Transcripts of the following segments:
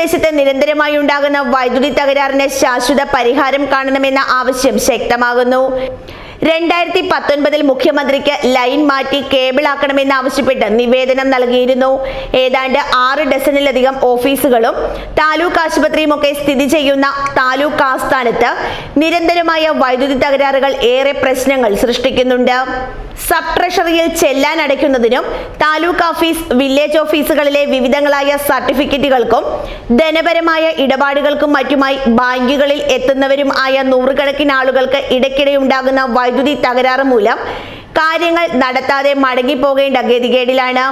പ്രദേശത്ത് നിരന്തരമായി ഉണ്ടാകുന്ന വൈദ്യുതി തകരാറിന് ശാശ്വത പരിഹാരം കാണണമെന്ന ആവശ്യം ശക്തമാകുന്നു. രണ്ടായിരത്തി പത്തൊൻപതിൽ മുഖ്യമന്ത്രിക്ക് ലൈൻ മാറ്റി കേബിൾ ആക്കണമെന്ന് ആവശ്യപ്പെട്ട് നിവേദനം നൽകിയിരുന്നു. ഏതാണ്ട് ആറ് ഡസനിലധികം ഓഫീസുകളും താലൂക്ക് ആശുപത്രിയുമൊക്കെ സ്ഥിതി ചെയ്യുന്ന താലൂക്ക് ആസ്ഥാനത്ത് നിരന്തരമായ വൈദ്യുതി തകരാറുകൾ ഏറെ പ്രശ്നങ്ങൾ സൃഷ്ടിക്കുന്നുണ്ട്. സബ് ട്രഷറിയിൽ ചെല്ലാൻ അടയ്ക്കുന്നതിനും താലൂക്ക് ഓഫീസ് വില്ലേജ് ഓഫീസുകളിലെ വിവിധങ്ങളായ സർട്ടിഫിക്കറ്റുകൾക്കും ധനപരമായ ഇടപാടുകൾക്കും മറ്റുമായി ബാങ്കുകളിൽ എത്തുന്നവരും ആയ നൂറുകണക്കിന് ആളുകൾക്ക് ഇടയ്ക്കിടെ ഉണ്ടാകുന്ന വൈദ്യുതി തകരാറ് മൂലം കാര്യങ്ങൾ നടത്താതെ മടങ്ങിപ്പോകേണ്ട ഗതികേടിലാണ്.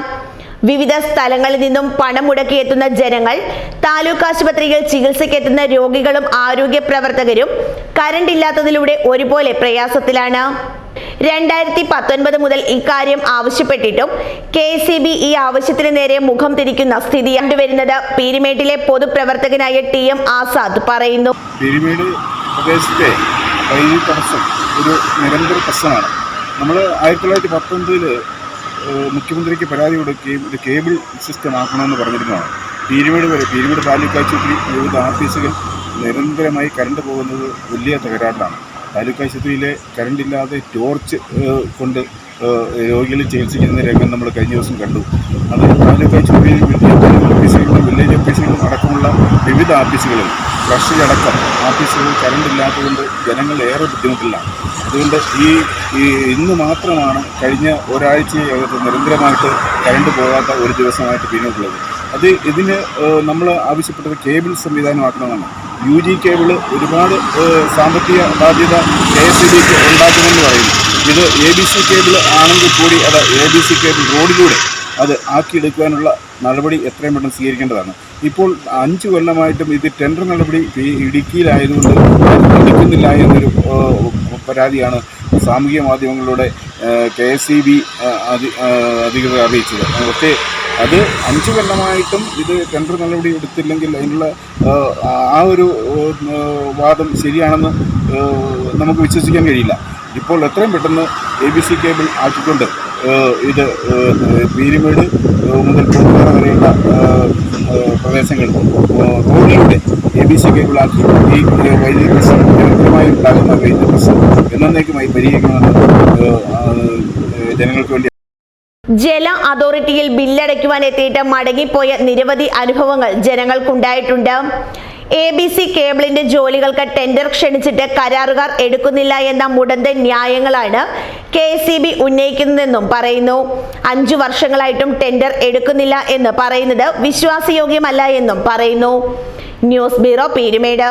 വിവിധ സ്ഥലങ്ങളിൽ നിന്നും പണം മുടക്കിയെത്തുന്ന ജനങ്ങൾ താലൂക്ക് ആശുപത്രിയിൽ ചികിത്സയ്ക്കെത്തുന്ന രോഗികളും ആരോഗ്യ പ്രവർത്തകരും കരണ്ട് ഇല്ലാത്തതിലൂടെ ഒരുപോലെ പ്രയാസത്തിലാണ്. രണ്ടായിരത്തി പത്തൊൻപത് മുതൽ ഇക്കാര്യം ആവശ്യപ്പെട്ടിട്ടും കെ സി ബി ഈ ആവശ്യത്തിന് നേരെ മുഖം തിരിക്കുന്ന സ്ഥിതി കണ്ടുവരുന്നത് പീരിമേട്ടിലെ പൊതുപ്രവർത്തകനായ ടി എം ആസാദ് പറയുന്നു. പീരിമേട് ഒരു നിരന്തര പ്രശ്നമാണ്. നമ്മൾ ആയിരത്തി തൊള്ളായിരത്തി പത്തൊൻപതിൽ മുഖ്യമന്ത്രിക്ക് പരാതി കൊടുക്കുകയും ഒരു കേബിൾ സിസ്റ്റം ആക്കണമെന്ന് പറഞ്ഞിരുന്നതാണ്. പീരിമേട് വരെ പീരിമേട് താലൂക്കാശുപത്രി വിവിധ ഓഫീസുകൾ നിരന്തരമായി കറണ്ട് പോകുന്നത് വലിയ തകരാറിലാണ്. താലൂക്ക് ആശുപത്രിയിലെ കറണ്ട് ഇല്ലാതെ ടോർച്ച് കൊണ്ട് രോഗികളിൽ രോഗികളെ ചികിത്സിക്കുന്ന രംഗം നമ്മൾ കഴിഞ്ഞ ദിവസം കണ്ടു. അത് താലൂക്ക് ആശുപത്രിയിൽ താലൂക്ക് ഓഫീസുകളിലും വില്ലേജ് ഓഫീസുകളിലും അടക്കമുള്ള വിവിധ ഓഫീസുകളിൽ ഫ്രഷ് അടക്കം ഓഫീസുകളിൽ കറണ്ട് ഇല്ലാത്തതുകൊണ്ട് ജനങ്ങൾ ഏറെ ബുദ്ധിമുട്ടിലാണ് അതുകൊണ്ട് ഈ ഈ ഇന്ന് മാത്രമാണ് കഴിഞ്ഞ ഒരാഴ്ചയകത്ത് നിരന്തരമായിട്ട് കറണ്ട് പോകാത്ത ഒരു ദിവസമായിട്ട് പിന്നോട്ടുള്ളത്. അത് ഇതിന് നമ്മൾ ആവശ്യപ്പെട്ടത് കേബിൾ സംവിധാനമാക്കണമെന്നാണ്. യു ജി കേബിൾ ഒരുപാട് സാമ്പത്തിക ബാധ്യത കെ എസ് ഇ ബിക്ക് ഉണ്ടാക്കുമെന്ന് പറയുന്നു. ഇത് എ ബി സി കേബിൾ ആണെങ്കിൽ കൂടി അത് എ ബി സി കേബിൾ റോഡിലൂടെ അത് ആക്കിയെടുക്കുവാനുള്ള നടപടി എത്രയും പെട്ടെന്ന് സ്വീകരിക്കേണ്ടതാണ്. ഇപ്പോൾ അഞ്ച് കൊല്ലമായിട്ടും ഇത് ടെൻഡർ നടപടി ഇടുക്കിയിലായതുകൊണ്ട് എടുക്കുന്നില്ല എന്നൊരു പരാതിയാണ് സാമൂഹ്യ മാധ്യമങ്ങളിലൂടെ കെ എസ് ഇ ബി അധികൃതർ അറിയിച്ചത്. പക്ഷേ അത് അഞ്ച് കൊല്ലമായിട്ടും ഇത് ടെൻഡർ നടപടി എടുത്തില്ലെങ്കിൽ അതിനുള്ള ആ ഒരു വാദം ശരിയാണെന്ന് നമുക്ക് വിശ്വസിക്കാൻ കഴിയില്ല. ഇപ്പോൾ എത്രയും പെട്ടെന്ന് എ ബി സി കേബിൾ ആക്കിക്കൊണ്ട് ഇത് പീരുമേട് മുതൽ പൂർണ വരെയുള്ള പ്രദേശങ്ങൾ റോഡിലൂടെ എ ബി സി കേബിൾ ആക്കി ഈ വൈദ്യുതി പ്രശ്നം നിരന്തരമായി ഉണ്ടാകുന്ന വൈദ്യുതി പ്രശ്നം എന്നേക്കുമായി പരിഹരിക്കണമെന്ന് ജനങ്ങൾക്ക് വേണ്ടി ജല അതോറിറ്റിയിൽ ബില്ലടയ്ക്കുവാൻ എത്തിയിട്ട് മടങ്ങിപ്പോയ നിരവധി അനുഭവങ്ങൾ ജനങ്ങൾക്കുണ്ടായിട്ടുണ്ട്. എ ബി സി കേബിളിന്റെ ജോലികൾക്ക് ടെൻഡർ ക്ഷണിച്ചിട്ട് കരാറുകാർ എടുക്കുന്നില്ല എന്ന മുടന്ത ന്യായങ്ങളാണ് കെ സി ബി ഉന്നയിക്കുന്നതെന്നും പറയുന്നു. അഞ്ചു വർഷങ്ങളായിട്ടും ടെൻഡർ എടുക്കുന്നില്ല എന്ന് പറയുന്നത് വിശ്വാസയോഗ്യമല്ല എന്നും പറയുന്നു. News bureau Peermade.